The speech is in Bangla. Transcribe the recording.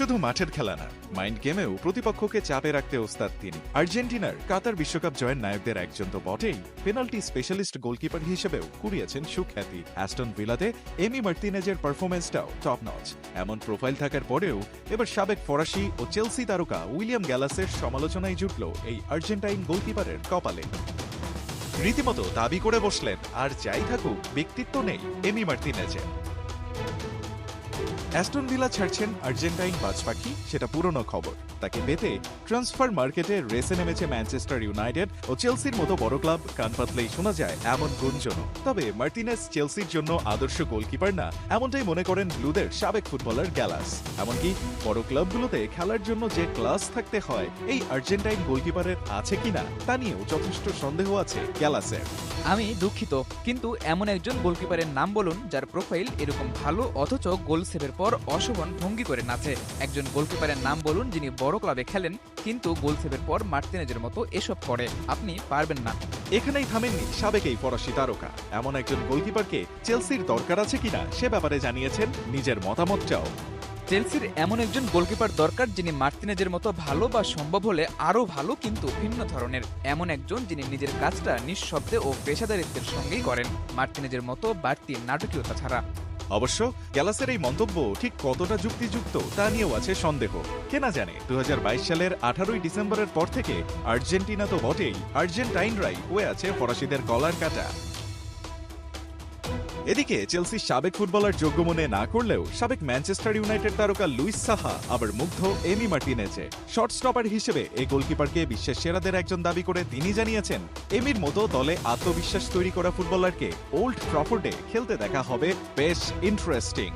শুধু মাঠের খেলা না মাইন্ড গেমেও প্রতিপক্ষকে চাপে রাখতে ওস্তাদ তিনি। আর্জেন্টিনার কাতার বিশ্বকাপ জয়ের নায়কদের একজন তো বটেই পেনাল্টি স্পেশালিস্ট গোলকিপার হিসেবেও কুড়িয়েছেন সুখ্যাতি। অ্যাস্টন ভিলাতে এমি মার্তিনেজের পারফরমেন্সটাও টপ নচ এমন প্রোফাইল থাকার পরেও এবার সাবেক ফরাসি ও চেলসি তারকা উইলিয়াম গ্যালাসের সমালোচনায় জুটল এই আর্জেন্টাইন গোলকিপারের কপালে। রীতিমতো দাবি করে বসলেন, আর যাই থাকুক, ব্যক্তিত্ব নেই এমি মার্তিনেজের। অ্যাস্টন ভিলা ছাড়ছেন আর্জেন্টাইন বাজ পাখি সেটা পুরনো খবর। তাকে পেতে ট্রান্সফার মার্কেটে রেসে নেমেছে ম্যানচেস্টার ইউনাইটেড ও চেলসির মতো বড় ক্লাব, কান পাতলেই শোনা যায়, এমন গুঞ্জন তবে মার্টিনেস চেলসির জন্য আদর্শ গোলকিপার না, এমনটাই মনে করেন ব্লুদের সাবেক ফুটবলার গ্যালাস। এমনকি বড় ক্লাবগুলোতে খেলার জন্য যে ক্লাস থাকতে হয়, এই আর্জেন্টাইন গোলকিপারের আছে কিনা, তা নিয়েও যথেষ্ট সন্দেহ আছে গ্যালাসের। আমি দুঃখিত, কিন্তু এমন একজন গোলকিপারের নাম বলুন যার প্রোফাইল এরকম ভালো, অথচ গোল সেভের পর অশোভন ভঙ্গি করে নাচে। একজন গোলকিপারের নাম বলুন যিনি বড় ক্লাবে খেলেন, কিন্তু গোল সেভের পর মার্টিনেজের মতো এসব করে। আপনি পারবেন না। এখানেই থামেননি সাবেক এই ফরাসি তারকা। এমন একজন গোলকিপারকে চেলসির দরকার আছে কিনা সে ব্যাপারে জানিয়েছেন নিজের মতামতটাও। চেলসির এমন একজন গোলকিপার দরকার যিনি মার্টিনেজের মতো ভালো বা সম্ভব হলে আরও ভালো কিন্তু ভিন্ন ধরনের। এমন একজন যিনি নিজের কাজটা নিঃশব্দে ও পেশাদারিত্বের সঙ্গেই করেন। মার্টিনেজের মতো বাড়তি নাটকীয়তা ছাড়া। অবশ্য গ্যালাসের এই মন্তব্য ঠিক কতটা যুক্তিযুক্ত তা নিয়েও আছে সন্দেহ। কেনা জানে দু হাজার বাইশ সালের আঠারোই ডিসেম্বরের পর থেকে আর্জেন্টিনা তো বটেই। আর্জেন্টাইনরাই হয়ে আছে ফরাসিদের গলার কাটা। এদিকে চেলসি সাবেক ফুটবলার যোগ্য মনে না করলেও সাবেক ম্যানচেস্টার ইউনাইটেড তারকা লুইস সাহা আবার মুগ্ধ এমি মার্টিনেজে। শর্ট স্টপার হিসেবে এই গোলকিপারকে বিশ্বের সেরাদের একজন দাবি করে তিনি জানিয়েছেন, এমির মতো দলে আত্মবিশ্বাস তৈরি করা ফুটবলারকে ওল্ড প্রফোর্ডে খেলতে দেখা হবে বেশ ইন্টারেস্টিং।